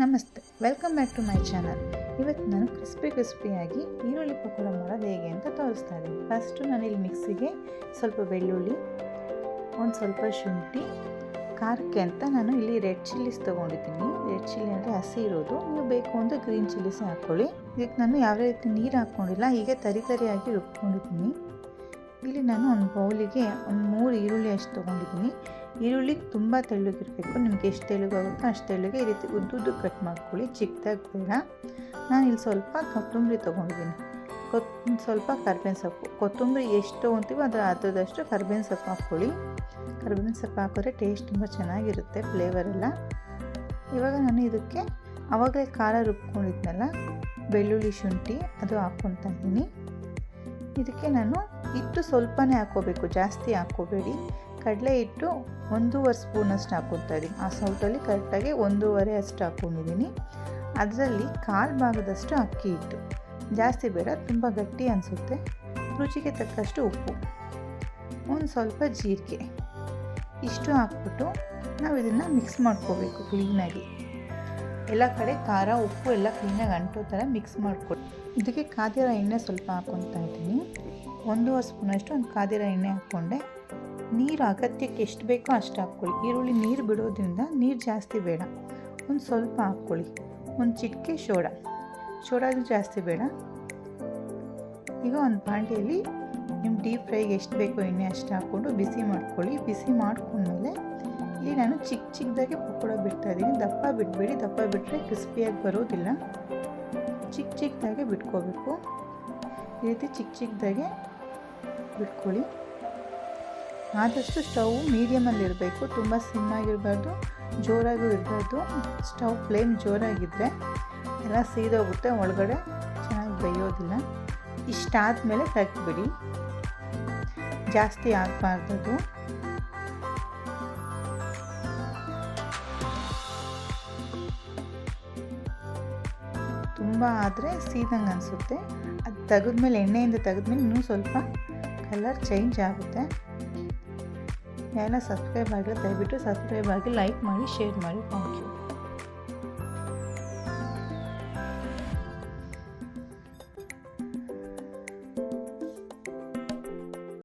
ನಮಸ್ತೆ welcome back to my channel ಇವತ್ತು ನಾನು ಕ್ರಿಸ್ಪಿ ಕ್ರಿಸ್ಪಿಯಾಗಿ ಈರುಳ್ಳಿ ಪಕೋಡ ಮಾಡೋದು ಹೇಗೆ ಅಂತ ತೋರಿಸ್ತಾ ಇದ್ದೀನಿ. ಫಸ್ಟು ನಾನಿಲ್ಲಿ ಮಿಕ್ಸಿಗೆ ಸ್ವಲ್ಪ ಬೆಳ್ಳುಳ್ಳಿ, ಒಂದು ಸ್ವಲ್ಪ ಶುಂಠಿ, ಖಾರಕ್ಕೆ ಅಂತ ನಾನು ಇಲ್ಲಿ ರೆಡ್ ಚಿಲ್ಲೀಸ್ ತೊಗೊಂಡಿದ್ದೀನಿ. ರೆಡ್ ಚಿಲ್ಲಿ ಅಂದರೆ ಹಸಿ ಇರೋದು. ನೀವು ಬೇಕು ಅಂದರೆ ಗ್ರೀನ್ ಚಿಲ್ಲೀಸ್ ಹಾಕ್ಕೊಳ್ಳಿ. ಇದಕ್ಕೆ ನಾನು ಯಾವ ರೀತಿ ನೀರು ಹಾಕ್ಕೊಂಡಿಲ್ಲ, ಹೀಗೆ ತರಿ ತರಿಯಾಗಿ ರುಬ್ಕೊಂಡಿದ್ದೀನಿ. ಇಲ್ಲಿ ನಾನು ಒಂದು ಬೌಲಿಗೆ ಒಂದು ಮೂರು ಈರುಳ್ಳಿ ಅಷ್ಟು ತೊಗೊಂಡಿದ್ದೀನಿ. ಈರುಳ್ಳಿ ತುಂಬ ತೆಳ್ಳಗಿರಬೇಕು. ನಿಮಗೆ ಎಷ್ಟು ತೆಳ್ಳಗಾಗುತ್ತೋ ಅಷ್ಟು ತೆಳ್ಳಗೆ ಈ ರೀತಿ ಉದ್ದುದ್ದು ಕಟ್ ಮಾಡ್ಕೊಳ್ಳಿ. ಚಿಕ್ಕದಾಗಿ ಬೇಡ. ನಾನು ಇಲ್ಲಿ ಸ್ವಲ್ಪ ಕೊತ್ತಂಬರಿ ತೊಗೊಂಡಿದ್ದೀನಿ. ಕೊತ್, ಸ್ವಲ್ಪ ಕರ್ಬೇವಿನ ಸೊಪ್ಪು. ಕೊತ್ತಂಬರಿ ಎಷ್ಟು ತೊಗೊತೀವೋ ಅದರ ಅರ್ಧದಷ್ಟು ಕರ್ಬೇವಿನ ಸೊಪ್ಪು ಹಾಕ್ಕೊಳ್ಳಿ. ಕರ್ಬೇವಿನ ಸೊಪ್ಪು ಹಾಕಿದ್ರೆ ಟೇಸ್ಟ್ ತುಂಬ ಚೆನ್ನಾಗಿರುತ್ತೆ ಫ್ಲೇವರ್ ಎಲ್ಲ. ಇವಾಗ ನಾನು ಇದಕ್ಕೆ ಆವಾಗಲೇ ಖಾರ ರುಬ್ಕೊಂಡಿದ್ನಲ್ಲ, ಬೆಳ್ಳುಳ್ಳಿ ಶುಂಠಿ ಅದು ಹಾಕ್ಕೊತಾ ಇದ್ದೀನಿ. ಇದಕ್ಕೆ ನಾನು ಹಿಟ್ಟು ಸ್ವಲ್ಪನೇ ಹಾಕ್ಕೋಬೇಕು, ಜಾಸ್ತಿ ಹಾಕ್ಕೋಬೇಡಿ. ಕಡಲೆ ಹಿಟ್ಟು ಒಂದೂವರೆ ಸ್ಪೂನಷ್ಟು ಹಾಕ್ಕೊತಾ ಇದ್ದೀನಿ. ಆ ಸೌಟಲ್ಲಿ ಕರೆಕ್ಟಾಗಿ ಒಂದೂವರೆ ಅಷ್ಟು ಹಾಕ್ಕೊಂಡಿದ್ದೀನಿ. ಅದರಲ್ಲಿ ಕಾಲು ಭಾಗದಷ್ಟು ಅಕ್ಕಿ ಹಿಟ್ಟು. ಜಾಸ್ತಿ ಬೇಡ, ತುಂಬ ಗಟ್ಟಿ ಅನಿಸುತ್ತೆ. ರುಚಿಗೆ ತಕ್ಕಷ್ಟು ಉಪ್ಪು. ಒಂದು ಸ್ವಲ್ಪ ಜೀರಿಗೆ. ಇಷ್ಟು ಹಾಕ್ಬಿಟ್ಟು ನಾವು ಇದನ್ನು ಮಿಕ್ಸ್ ಮಾಡ್ಕೋಬೇಕು ಕ್ಲೀನಾಗಿ. ಎಲ್ಲ ಕಡೆ ಖಾರ, ಉಪ್ಪು ಎಲ್ಲ ಕ್ಲೀನಾಗಿ ಅಂಟೋ ಥರ ಮಿಕ್ಸ್ ಮಾಡ್ಕೊಡಿ ಇದಕ್ಕೆ ಕಾದಿರ ಎಣ್ಣೆ ಸ್ವಲ್ಪ ಹಾಕ್ಕೊತಾ ಇದ್ದೀನಿ. ಒಂದೂವರೆ ಸ್ಪೂನಷ್ಟು ಒಂದು ಕಾದಿರ ಎಣ್ಣೆ ಹಾಕ್ಕೊಂಡೆ. ನೀರು ಅಗತ್ಯಕ್ಕೆ ಎಷ್ಟು ಬೇಕೋ ಅಷ್ಟು ಹಾಕ್ಕೊಳ್ಳಿ. ಈರುಳ್ಳಿ ನೀರು ಬಿಡೋದ್ರಿಂದ ನೀರು ಜಾಸ್ತಿ ಬೇಡ. ಒಂದು ಸ್ವಲ್ಪ ಹಾಕ್ಕೊಳ್ಳಿ. ಒಂದು ಚಿಟಿಕೆ ಶೋಡ ಸೋಡಾದು ಜಾಸ್ತಿ ಬೇಡ. ಈಗ ಒಂದು ಬಾಂಡೆಯಲ್ಲಿ ನಿಮ್ಮ ಡೀಪ್ ಫ್ರೈಗೆ ಎಷ್ಟು ಬೇಕೋ ಎಣ್ಣೆ ಅಷ್ಟು ಹಾಕ್ಕೊಂಡು ಬಿಸಿ ಮಾಡ್ಕೊಳ್ಳಿ. ಬಿಸಿ ಮಾಡ್ಕೊಂಡ್ಮೇಲೆ ಇಲ್ಲಿ ನಾನು ಚಿಕ್ಕ ಚಿಕ್ಕದಾಗಿ ಪಕೋಡ ಬಿಡ್ತಾ ಇದ್ದೀನಿ. ದಪ್ಪ ಬಿಡಬೇಡಿ. ದಪ್ಪ ಬಿಟ್ಟರೆ ಕ್ರಿಸ್ಪಿಯಾಗಿ ಬರೋದಿಲ್ಲ. ಚಿಕ್ಕ ಚಿಕ್ಕದಾಗೆ ಬಿಟ್ಕೋಬೇಕು. ಈ ರೀತಿ ಚಿಕ್ಕ ಚಿಕ್ಕದಾಗೆ ಬಿಟ್ಕೊಳ್ಳಿ. ಆದಷ್ಟು ಸ್ಟವ್ ಮೀಡಿಯಮಲ್ಲಿ ಇರಬೇಕು. ತುಂಬ ಸಿಮ್ಮಾಗಿರಬಾರ್ದು ಜೋರಾಗೂ ಇರಬಾರ್ದು. ಸ್ಟವ್ ಫ್ಲೇಮ್ ಜೋರಾಗಿದ್ದರೆ ಎಲ್ಲ ಸೀದೋಗುತ್ತೆ. ಒಳಗಡೆ ಚೆನ್ನಾಗಿ ಬೇಯೋದಿಲ್ಲ. ಇಷ್ಟಾದಮೇಲೆ ತೆಗ್ದುಬಿಡಿ. ಜಾಸ್ತಿ ಆಗಬಾರ್ದದು. ತುಂಬ ಆದರೆ ಸೀದಂಗೆ ಅನಿಸುತ್ತೆ. ಅದು ತೆಗೆದ್ಮೇಲೆ, ಎಣ್ಣೆಯಿಂದ ತೆಗೆದ್ಮೇಲೆ ಇನ್ನೂ ಸ್ವಲ್ಪ ಕಲರ್ ಚೇಂಜ್ ಆಗುತ್ತೆ. ಎಲ್ಲ ಸಬ್ಸ್ಕ್ರೈಬ್ ಆಗಿಲ್ಲ, ದಯವಿಟ್ಟು ಸಬ್ಸ್ಕ್ರೈಬ್ ಆಗಿ ಲೈಕ್ ಮಾಡಿ ಶೇರ್ ಮಾಡಿ ಥ್ಯಾಂಕ್ ಯು